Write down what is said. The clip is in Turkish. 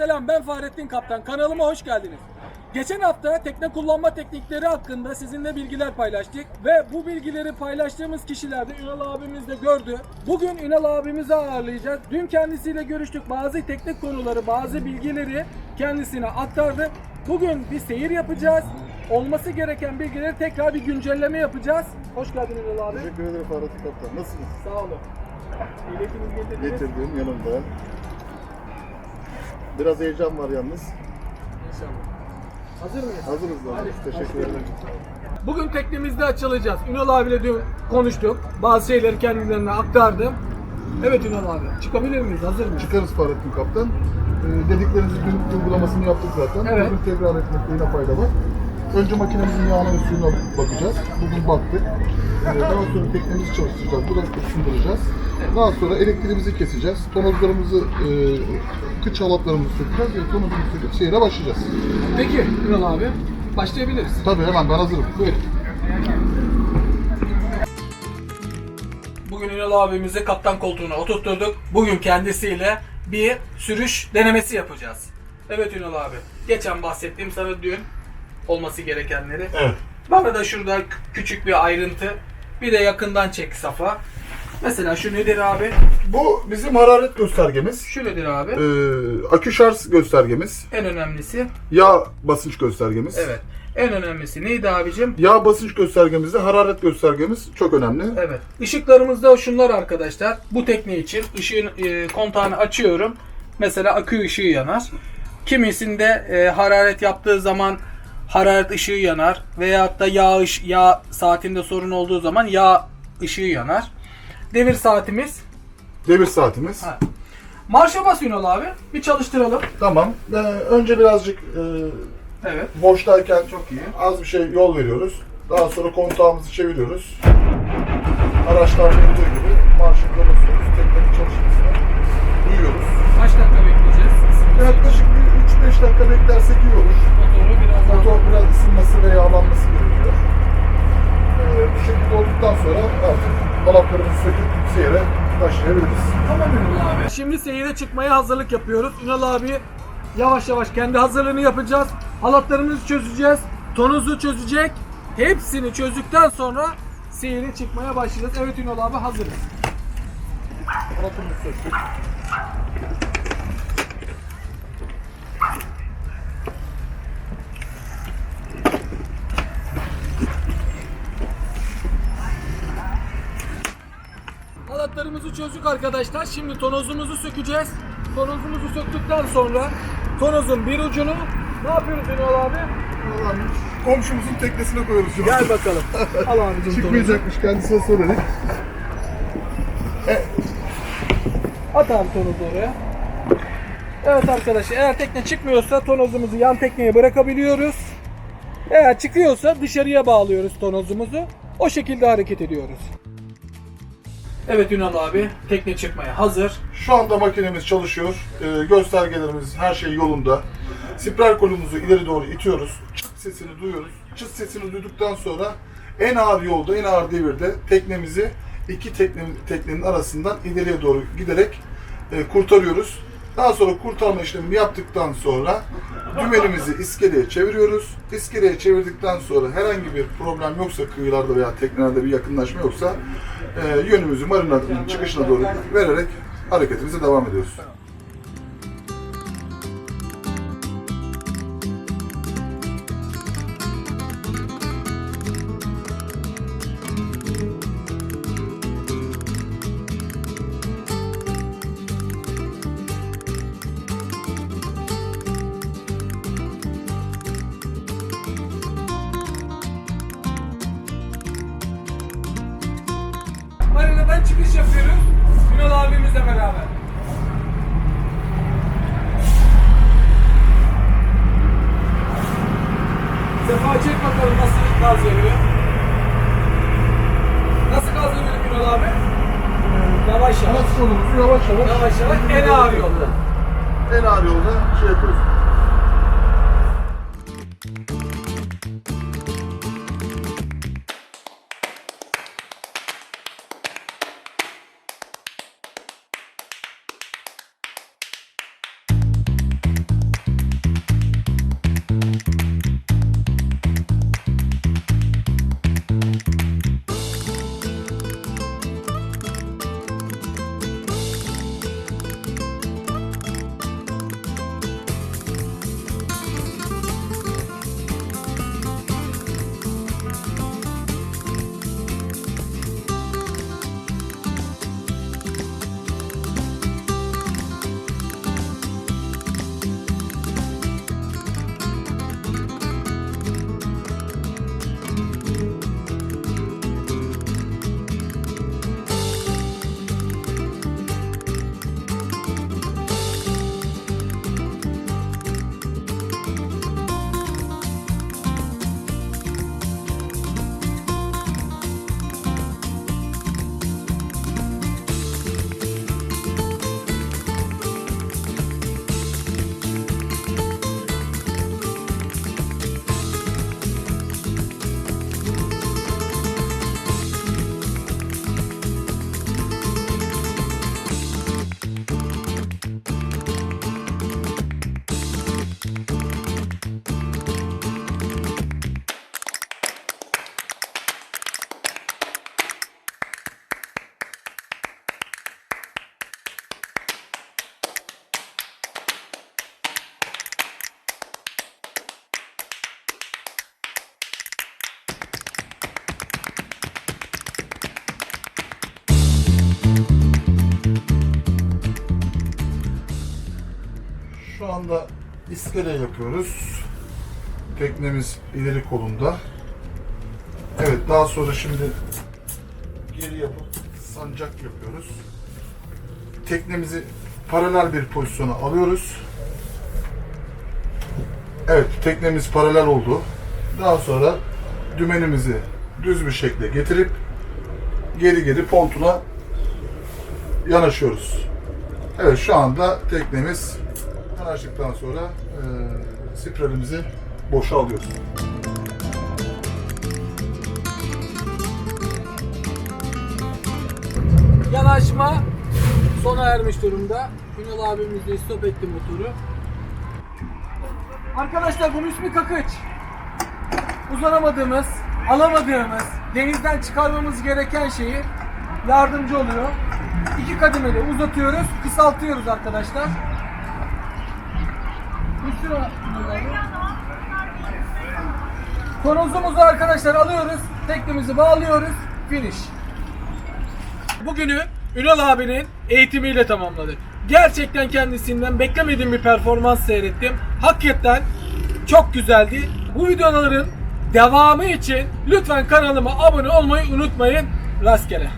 selam ben Fahrettin Kaptan. Kanalıma hoş geldiniz. Geçen hafta tekne kullanma teknikleri hakkında sizinle bilgiler paylaştık ve bu bilgileri paylaştığımız kişiler de Ünal abimiz de gördü. Bugün Ünal abimizi ağırlayacağız. Dün kendisiyle görüştük. Bazı teknik konuları, bazı bilgileri kendisine aktardı. Bugün bir seyir yapacağız. Olması gereken bilgileri tekrar bir güncelleme yapacağız. Hoş geldin Ünal abi. Teşekkür ederim Fahrettin Kaptan. Nasılsınız? Sağ olun. İletiniz getirdiniz. Getirdim yanımda. Biraz heyecan var yalnız. İnşallah. Hazır mıyız? Hazırız. Hadi, Teşekkür ederim. Bugün teknemizde açılacağız. Ünal abiyle dün konuştuk. Bazı şeyleri kendilerine aktardım. Evet Ünal abi, çıkabilir miyiz? Hazır mıyız? Çıkarız Fahrettin Kaptan. Ee, dediklerinizi dün uygulamasını yaptık zaten. Evet. Bugün tekrar etmekte yine fayda var. Önce makinemizin yağına ve suyuna bakacağız. Bugün baktık. Ee, daha sonra teknemizi çalıştıracağız. Burada ısındıracağız. Daha sonra elektriğimizi keseceğiz. Tonozlarımızı, e, kıç halatlarımızı sökeceğiz ve tonozumuzu söküp seyre başlayacağız. Peki Ünal abi, başlayabiliriz. Tabii hemen ben hazırım. Buyurun. Bugün Ünal abimizi kaptan koltuğuna oturtturduk. Bugün kendisiyle bir sürüş denemesi yapacağız. Evet Ünal abi, geçen bahsettiğim sana dün olması gerekenleri. Evet. Bana da şurada kü- küçük bir ayrıntı. Bir de yakından çek Safa. Mesela şu nedir abi? Bu bizim hararet göstergemiz. Şu nedir abi? Ee, akü şarj göstergemiz. En önemlisi. Yağ basınç göstergemiz. Evet. En önemlisi neydi abicim? Yağ basınç göstergemizde hararet göstergemiz çok önemli. Evet. Işıklarımız da şunlar arkadaşlar. Bu tekne için ışığın e, kontağını açıyorum. Mesela akü ışığı yanar. Kimisinde e, hararet yaptığı zaman hararet ışığı yanar veyahut da yağ yağ saatinde sorun olduğu zaman yağ ışığı yanar. Devir saatimiz. Devir saatimiz. Ha. Marşa bas Ünal abi. Bir çalıştıralım. Tamam. Ee, önce birazcık e, Evet. boştayken çok iyi. Az bir şey yol veriyoruz. Daha sonra kontağımızı çeviriyoruz. Araçlarda olduğu gibi marşımıza basıyoruz. Teknenin çalışmasını duyuyoruz. Kaç dakika bekleyeceğiz? Yaklaşık bir 3-5 dakika beklersek iyi olur. Motoru biraz daha Motor biraz ısınması ve yağlanması gerekiyor. Ee, bu şekilde olduktan sonra artık dolaplarımızı söküp seyre başlayabiliriz. Tamam Ünal abi. Şimdi seyire çıkmaya hazırlık yapıyoruz. Ünal abi yavaş yavaş kendi hazırlığını yapacağız. Halatlarımızı çözeceğiz. Tonuzu çözecek. Hepsini çözdükten sonra seyire çıkmaya başlayacağız. Evet Ünal abi hazırız. Halatımızı söktük. Halatlarımızı çözdük arkadaşlar. Şimdi tonozumuzu sökeceğiz. Tonozumuzu söktükten sonra tonozun bir ucunu ne yapıyoruz Ünal abi? Allah'ım, Komşumuzun teknesine koyuyoruz şu an. Gel bakalım. Al abicim. Çıkmayacakmış kendisine söyledik. At abi tonozu oraya. Evet arkadaşlar eğer tekne çıkmıyorsa tonozumuzu yan tekneye bırakabiliyoruz. Eğer çıkıyorsa dışarıya bağlıyoruz tonozumuzu. O şekilde hareket ediyoruz. Evet Ünal abi tekne çıkmaya hazır. Şu anda makinemiz çalışıyor. Ee, göstergelerimiz her şey yolunda. Spiral kolumuzu ileri doğru itiyoruz. Çıt sesini duyuyoruz. Çıt sesini duyduktan sonra en ağır yolda, en ağır devirde teknemizi iki teknenin, teknenin arasından ileriye doğru giderek e, kurtarıyoruz. Daha sonra kurtarma işlemini yaptıktan sonra dümenimizi iskeleye çeviriyoruz. İskeleye çevirdikten sonra herhangi bir problem yoksa kıyılarda veya teknelerde bir yakınlaşma yoksa e, yönümüzü marinanın çıkışına doğru vererek hareketimize devam ediyoruz. Marinadan çıkış yapıyoruz. Ünal abimizle beraber. Sefa çek bakalım nasıl gaz veriyor. Nasıl gaz veriyor Ünal abi? Yavaş yavaş. Nasıl kolumuzu yavaş yavaş Yavaş yavaş en ağır yolda. en ağır yolda şey yapıyoruz. Anda iskele yapıyoruz. Teknemiz ileri kolunda. Evet daha sonra şimdi geri yapıp sancak yapıyoruz. Teknemizi paralel bir pozisyona alıyoruz. Evet teknemiz paralel oldu. Daha sonra dümenimizi düz bir şekilde getirip geri geri pontuna yanaşıyoruz. Evet şu anda teknemiz yanaştıktan sonra e, spiralimizi boşa alıyoruz. Yanaşma sona ermiş durumda. Ünal abimiz de stop etti motoru. Arkadaşlar bunun ismi kakıç. Uzanamadığımız, alamadığımız, denizden çıkarmamız gereken şeyi yardımcı oluyor. İki kademeli uzatıyoruz, kısaltıyoruz arkadaşlar. Konozumuzu arkadaşlar alıyoruz, teknemizi bağlıyoruz, finish. Bugünü Ünal abinin eğitimiyle tamamladık. Gerçekten kendisinden beklemediğim bir performans seyrettim. Hakikaten çok güzeldi. Bu videoların devamı için lütfen kanalıma abone olmayı unutmayın. Rastgele.